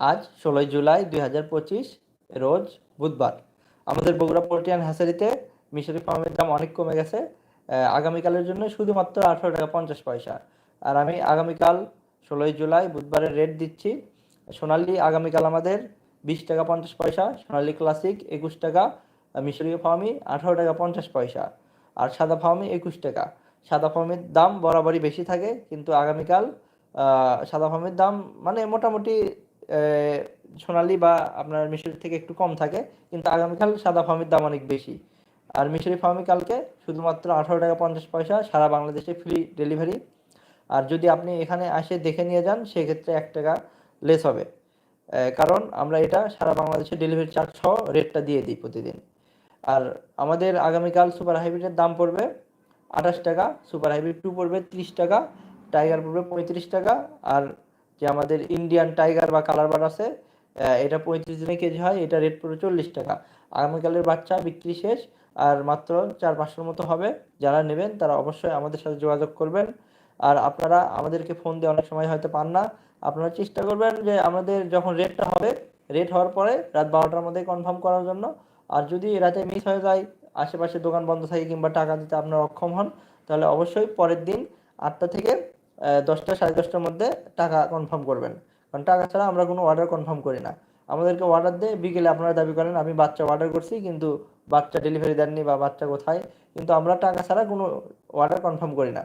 আজ ষোলোই জুলাই দুই হাজার পঁচিশ, রোজ বুধবার। আমাদের বগুড়া পোল্ট্রিয়ান হ্যাসারিতে মিশরি ফার্মের দাম অনেক কমে গেছে। আগামীকালের জন্য শুধুমাত্র আঠারো টাকা পঞ্চাশ পয়সা। আর আমি আগামীকাল ষোলোই জুলাই বুধবারের রেট দিচ্ছি। সোনালি আগামীকাল আমাদের বিশ টাকা পঞ্চাশ পয়সা, সোনালি ক্লাসিক একুশ টাকা, মিশরীয় ফার্মি আঠারো টাকা পঞ্চাশ পয়সা, আর সাদা ফার্মি একুশ টাকা। সাদা ফার্মির দাম বরাবরই বেশি থাকে, কিন্তু আগামীকাল সাদা ফার্মির দাম মানে মোটামুটি সোনালি বা আপনার মিশরি থেকে একটু কম থাকে, কিন্তু আগামীকাল সাদা ফার্মির দাম অনেক বেশি। আর মিশরি ফার্মি কালকে শুধুমাত্র আঠারো টাকা পঞ্চাশ পয়সা, সারা বাংলাদেশে ফ্রি ডেলিভারি আর যদি আপনি এখানে আসে দেখে নিয়ে যান, সেক্ষেত্রে এক টাকা লেস হবে। কারণ আমরা এটা সারা বাংলাদেশে ডেলিভারি চার্জ সহ রেটটা দিয়ে দিই প্রতিদিন। আর আমাদের আগামীকাল সুপার হাইব্রিডের দাম পড়বে আঠাশ টাকা সুপার হাইব্রিড টু পড়বে ত্রিশ টাকা টাইগার পড়বে পঁয়ত্রিশ টাকা, আর যে আমাদের ইন্ডিয়ান টাইগার বা কালার বার আছে এটা পঁয়ত্রিশ দিনে কেজি হয়, এটা রেট পড়বে চল্লিশ টাকা। আগামীকালের বাচ্চা বিক্রি শেষ, আর মাত্র চার পাঁচশোর মতো হবে। যারা নেবেন, তারা অবশ্যই আমাদের সাথে যোগাযোগ করবেন। আর আপনারা আমাদেরকে ফোন দিয়ে অনেক সময় হয়তো পান না। আপনারা চেষ্টা করবেন যে আমাদের যখন রেটটা হবে রেট হওয়ার পরে রাত বারোটার মধ্যে কনফার্ম করার জন্য। আর যদি রাতে মিস হয়ে যায়, আশেপাশে দোকান বন্ধ থাকে কিংবা টাকা দিতে আপনারা অক্ষম হন, তাহলে অবশ্যই পরের দিন আটটা থেকে দশটা সাড়ে দশটার মধ্যে টাকা কনফার্ম করবেন। কারণ টাকা ছাড়া আমরা কোনো অর্ডার কনফার্ম করি না। আমাদেরকে অর্ডার দিয়ে, বিকেলে আপনারা দাবি করেন, আমি বাচ্চা অর্ডার করছি, কিন্তু বাচ্চা ডেলিভারি দেননি বা বাচ্চা কোথায়? কিন্তু আমরা টাকা ছাড়া কোনো অর্ডার কনফার্ম করি না।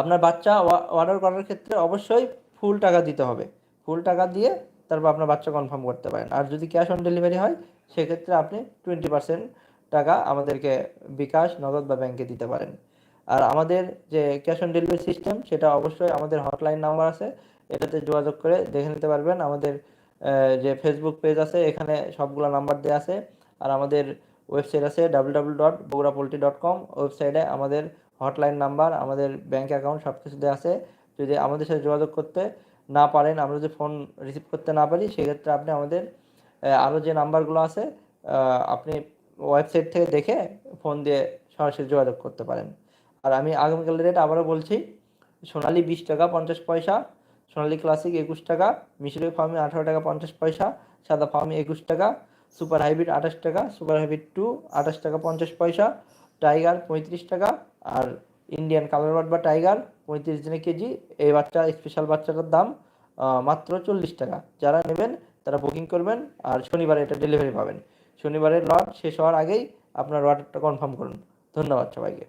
আপনার বাচ্চা অর্ডার করার ক্ষেত্রে অবশ্যই ফুল টাকা দিতে হবে। ফুল টাকা দিয়ে তারপর আপনার বাচ্চা কনফার্ম করতে পারেন। আর যদি ক্যাশ অন ডেলিভারি হয়, সেক্ষেত্রে আপনি টোয়েন্টি পার্সেন্ট টাকা আমাদেরকে বিকাশ, নগদ বা ব্যাংকে দিতে পারেন। আর আমাদের যে ক্যাশ অন ডেলিভারি সিস্টেম সেটা অবশ্যই আমাদের হটলাইন নাম্বার আছে। এটাতে যোগাযোগ করে দেখে নিতে পারবেন। আমাদের যে ফেসবুক পেজ আছে, এখানে সবগুলো নাম্বার দেওয়া আছে। আর আমাদের ওয়েবসাইট আছে W W dot Bogura poultry dot com ওয়েবসাইটে আমাদের হটলাইন নাম্বার আমাদের ব্যাঙ্ক অ্যাকাউন্ট সব কিছু দেওয়া আছে। যদি আমাদের সাথে যোগাযোগ করতে না পারেন, আমরা যদি ফোন রিসিভ করতে না পারি, সেক্ষেত্রে আপনি আমাদের আরও যে নাম্বারগুলো আছে আপনি ওয়েবসাইট থেকে দেখে ফোন দিয়ে সরাসরি যোগাযোগ করতে পারেন। আর আমি আগামীকালের রেট আবারও বলছি, সোনালি বিশ টাকা পঞ্চাশ পয়সা, সোনালি ক্লাসিক একুশ টাকা, মিশরি ফার্মি আঠারো টাকা পঞ্চাশ পয়সা, সাদা ফার্মি একুশ টাকা সুপার হাইব্রিড আঠাশ টাকা সুপার হাইব্রিড টু আঠাশ টাকা পঞ্চাশ পয়সা টাইগার পঁয়ত্রিশ টাকা আর ইন্ডিয়ান কালার বাট বা টাইগার পঁয়ত্রিশ দিনে কেজি, এই বাচ্চা স্পেশাল বাচ্চাটার দাম মাত্র চল্লিশ টাকা। যারা নেবেন, তারা বুকিং করবেন আর শনিবারে এটা ডেলিভারি পাবেন। শনিবারের লট শেষ হওয়ার আগেই আপনার অর্ডারটা কনফার্ম করুন। ধন্যবাদ সবাইকে।